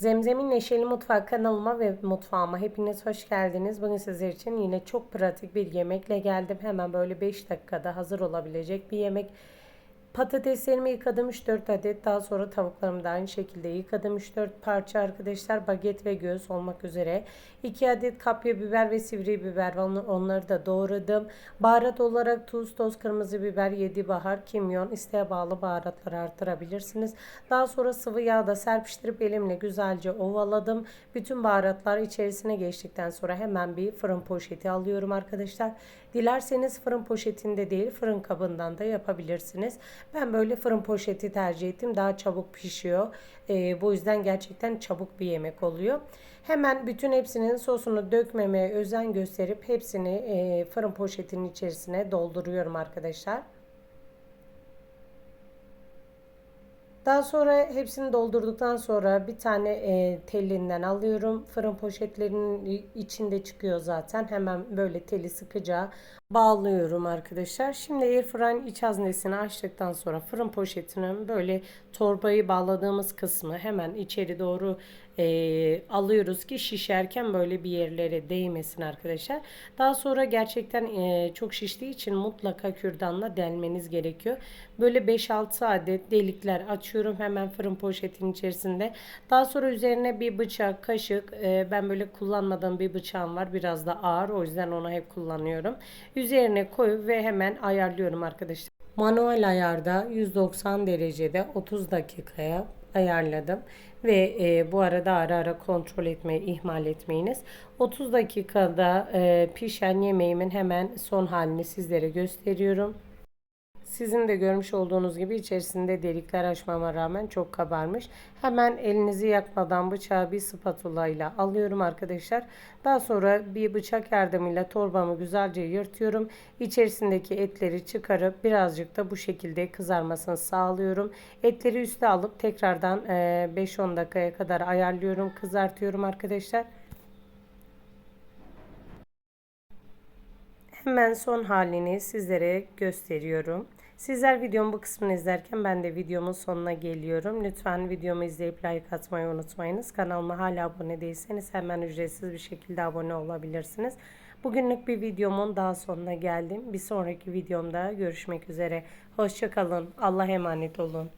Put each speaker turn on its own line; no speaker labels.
Zemzem'in Neşeli Mutfağı kanalıma ve mutfağıma hepiniz hoş geldiniz. Bugün sizler için yine çok pratik bir yemekle geldim. Hemen böyle 5 dakikada hazır olabilecek bir yemek. Patateslerimi yıkadım 3-4 adet. Daha sonra tavuklarımı da aynı şekilde yıkadım 3-4 parça arkadaşlar. Baget ve göğüs olmak üzere. 2 adet kapya biber ve sivri biber onları da doğradım. Baharat olarak tuz, toz kırmızı biber, 7 bahar, kimyon isteğe bağlı baharatları artırabilirsiniz. Daha sonra sıvı yağda serpiştirip elimle güzelce ovaladım. Bütün baharatlar içerisine geçtikten sonra hemen bir fırın poşeti alıyorum arkadaşlar. Dilerseniz fırın poşetinde değil fırın kabından da yapabilirsiniz. Ben böyle fırın poşeti tercih ettim. Daha çabuk pişiyor. Ee, bu yüzden gerçekten çabuk bir yemek oluyor. Hemen bütün hepsinin sosunu dökmemeye özen gösterip hepsini e, fırın poşetinin içerisine dolduruyorum arkadaşlar. Daha sonra hepsini doldurduktan sonra bir tane e, telinden alıyorum. Fırın poşetlerinin içinde çıkıyor zaten. Hemen böyle teli sıkıca bağlıyorum arkadaşlar. Şimdi airfryer'ın iç haznesini açtıktan sonra fırın poşetinin böyle torbayı bağladığımız kısmı hemen içeri doğru e, alıyoruz ki şişerken böyle bir yerlere değmesin arkadaşlar. Daha sonra gerçekten e, çok şiştiği için mutlaka kürdanla delmeniz gerekiyor. Böyle 5-6 adet delikler açıyorum hemen fırın poşetinin içerisinde. Daha sonra üzerine bir bıçak, kaşık e, ben böyle kullanmadığım bir bıçağım var. Biraz da ağır o yüzden onu hep kullanıyorum. Üzerine koyup ve hemen ayarlıyorum arkadaşlar. Manuel ayarda 190 derecede 30 dakikaya ayarladım ve e, bu arada ara ara kontrol etmeyi ihmal etmeyiniz. 30 dakikada e, pişen yemeğimin hemen son halini sizlere gösteriyorum. Sizin de görmüş olduğunuz gibi içerisinde delikler açmama rağmen çok kabarmış. Hemen elinizi yakmadan bıçağı bir spatula ile alıyorum arkadaşlar. Daha sonra bir bıçak yardımıyla torbamı güzelce yırtıyorum. İçerisindeki etleri çıkarıp birazcık da bu şekilde kızarmasını sağlıyorum. Etleri üste alıp tekrardan 5-10 dakikaya kadar ayarlıyorum, kızartıyorum arkadaşlar. Hemen son halini sizlere gösteriyorum. Sizler videomun bu kısmını izlerken ben de videomun sonuna geliyorum. Lütfen videomu izleyip like atmayı unutmayınız. Kanalıma hala abone değilseniz hemen ücretsiz bir şekilde abone olabilirsiniz. Bugünlük bir videomun daha sonuna geldim. Bir sonraki videomda görüşmek üzere. Hoşçakalın. Allah'a emanet olun.